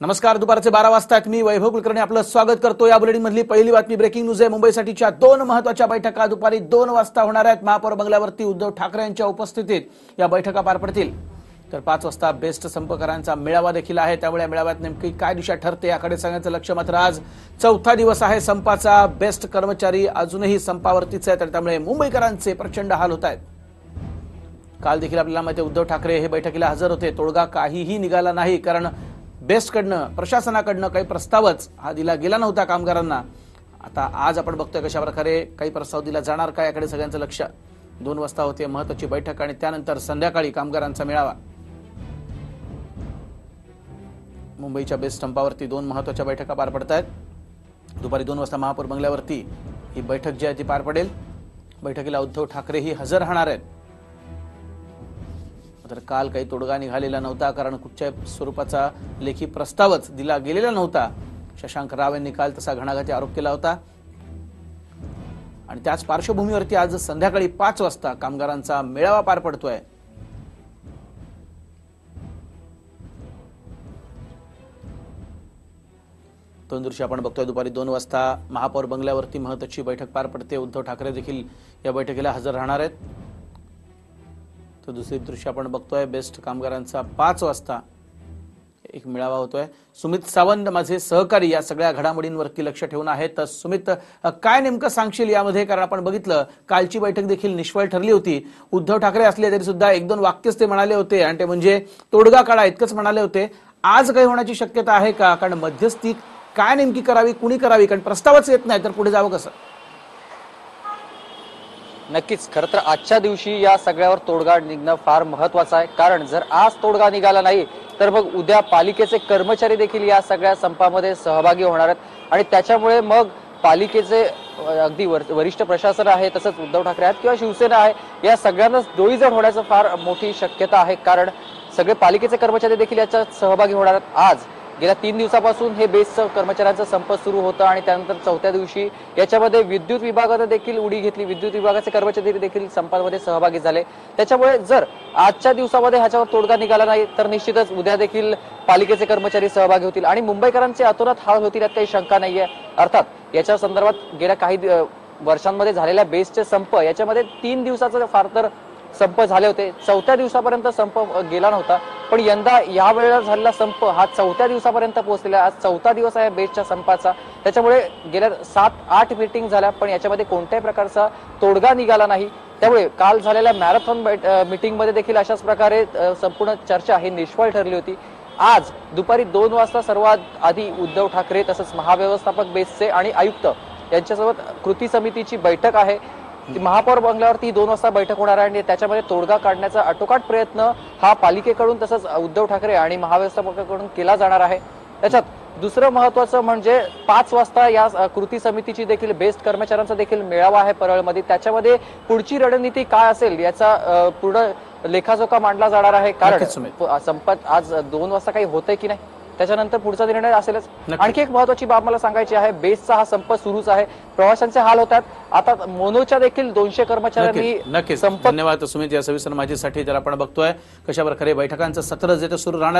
नमस्कार दुपारचे बारा वाजता मी वैभव कुलकर्णी आपलं स्वागत करतो. या बुलेटिनमधली पहिली बातमी ब्रेकिंग न्यूज आहे. मुंबईसाठीच्या दोन महत्त्वाच्या बैठका दुपारी दोन वाजता होणार आहेत. महापौर बंगल्यावरती उद्धव ठाकरे यांच्या उपस्थितीत या बैठका पार पडतील. तर पाच वाजता बेस्ट संपकरांचा मेळावा देखील आहे. त्यामुळे या मेळाव्यात नेमकी काय दिशा ठरते याकडे सांगायचं लक्ष मात्र आज चौथा दिवस आहे संपाचा. बेस्ट कर्मचारी अजूनही संपावरतीच आहे तर त्यामुळे मुंबईकरांचे प्रचंड हाल होत आहेत. काल देखील आपल्याला माहिती उद्धव ठाकरे हे बैठकीला हजर होते. तोडगा काहीही निघाला नाही कारण बेस्टकडनं प्रशासनाकडनं काही प्रस्तावच हा दिला गेला नव्हता कामगारांना. आता आज आपण बघतोय कशा प्रकारे काही प्रस्ताव दिला जाणार का याकडे सगळ्यांचं लक्ष. दोन वाजता होते महत्वाची बैठक आणि त्यानंतर संध्याकाळी कामगारांचा मेळावा. मुंबईच्या बेस्ट स्टंपावरती दोन महत्त्वाच्या बैठका पार पडत आहेत दुपारी दोन वाजता महापौर बंगल्यावरती ही बैठक जी आहे ती पार पडेल. बैठकीला उद्धव ठाकरेही हजर राहणार आहेत. तर काल काही तोडगा निघालेला नव्हता कारण कुठच्या स्वरूपाचा लेखी प्रस्तावच दिला गेलेला नव्हता. शशांक राव यांनी काल तसा घणाघाती आरोप केला होता. आणि त्याच पार्श्वभूमीवरती आज संध्याकाळी पाच वाजता कामगारांचा मेळावा पार पडतोय. दोन दिवशी आपण बघतोय. दुपारी दोन वाजता महापौर बंगल्यावरती महत्वाची बैठक पार पडते. उद्धव ठाकरे देखील या बैठकीला हजर राहणार आहेत. तर दुसरी दृश्य आपण बघतोय बेस्ट कामगारांचा पाच वाजता एक मेळावा होतोय. सुमित सावंत माझे सहकारी या सगळ्या घडामोडींवरती लक्ष ठेवून आहेत. तर सुमित काय नेमकं सांगशील यामध्ये? कारण आपण बघितलं कालची बैठक देखील निष्फळ ठरली होती. उद्धव ठाकरे असले तरी सुद्धा एक दोन वाक्यच ते म्हणाले होते. आणि ते म्हणजे तोडगा काढा इतकंच म्हणाले होते. आज काही होण्याची शक्यता आहे का? कारण मध्यस्थी काय नेमकी करावी कुणी करावी? कारण प्रस्तावच येत नाही. तर पुढे जावं कसं? नक्कीच खरं तर आजच्या दिवशी या सगळ्यावर तोडगा निघणं फार महत्वाचं आहे. कारण जर आज तोडगा निघाला नाही तर मग उद्या पालिकेचे कर्मचारी देखील या सगळ्या संपामध्ये सहभागी होणार आहेत. आणि त्याच्यामुळे मग पालिकेचे अगदी वर- वरिष्ठ प्रशासन आहे तसंच उद्धव ठाकरे आहेत किंवा शिवसेना आहे या सगळ्यांनाच डोईजड होण्याचं फार मोठी शक्यता आहे. कारण सगळे पालिकेचे कर्मचारी देखील याच्यात सहभागी होणार आहेत. आज गेल्या तीन दिवसापासून हे बेस्टचं कर्मचाऱ्यांचा संप सुरू होता आणि त्यानंतर चौथ्या दिवशी याच्यामध्ये विद्युत विभागाने देखील उडी घेतली. विद्युत विभागाचे कर्मचारी देखील संपामध्ये सहभागी झाले. त्याच्यामुळे जर आजच्या दिवसामध्ये ह्याच्यावर तोडगा निघाला नाही तर निश्चितच उद्या देखील पालिकेचे कर्मचारी सहभागी होतील. आणि मुंबईकरांचे अतोनात हाल होतील यात काही शंका नाहीये. अर्थात याच्या संदर्भात गेल्या काही वर्षांमध्ये झालेल्या बेस्टचे संप याच्यामध्ये तीन दिवसाचा फार तर संप झाले होते. चौथ्या दिवसापर्यंत संप गेला नव्हता. पण यंदा या वेळेला झालेला संप हा चौथ्या दिवसापर्यंत पोहोचलेला आज चौथा दिवस आहे बेस्टच्या संपाचा. त्याच्यामुळे गेल्या सात आठ मीटिंग झाल्या पण याच्यामध्ये कोणत्याही प्रकारचा तोडगा निघाला नाही. त्यामुळे काल झालेल्या मॅरेथॉन मीटिंगमध्ये देखील अशाच प्रकारे संपूर्ण चर्चा ही निष्फळ ठरली होती. आज दुपारी दोन वाजता सर्वात आधी उद्धव ठाकरे तसंच महाव्यवस्थापक बेसचे आणि आयुक्त यांच्यासोबत कृती समितीची बैठक आहे. ती महापौर बंगल्यावरती दोन वाजता बैठक होणार आहे आणि त्याच्यामध्ये तोडगा काढण्याचा आटोकाट प्रयत्न हा पालिकेकडून तसंच उद्धव ठाकरे आणि महाव्यवस्थापकाकडून केला जाणार आहे. त्याच्यात दुसरं महत्वाचं म्हणजे पाच वाजता या कृती समितीची देखील बेस्ट कर्मचाऱ्यांचा देखील मेळावा आहे परळमध्ये. त्याच्यामध्ये पुढची रणनीती काय असेल याचा पूर्ण लेखाजोखा मांडला जाणार आहे. कारण संपत आज दोन वाजता काही होतंय की नाही? त्याच्यानंतर पुढचा निर्णय असेलच. आणखी एक महत्वाची बाब मला सांगायची आहे बेसचा हा संप सुरूच आहे. प्रवाशांचे हाल होतात. आता मोनोच्या देखील दोनशे कर्मचाऱ्यांनी नक्कीच धन्यवाद सुमित या सविस्तर माहितीसाठी जर आपण बघतोय. कशा प्रकारे बैठकांचं सत्र जे ते सुरू राहणार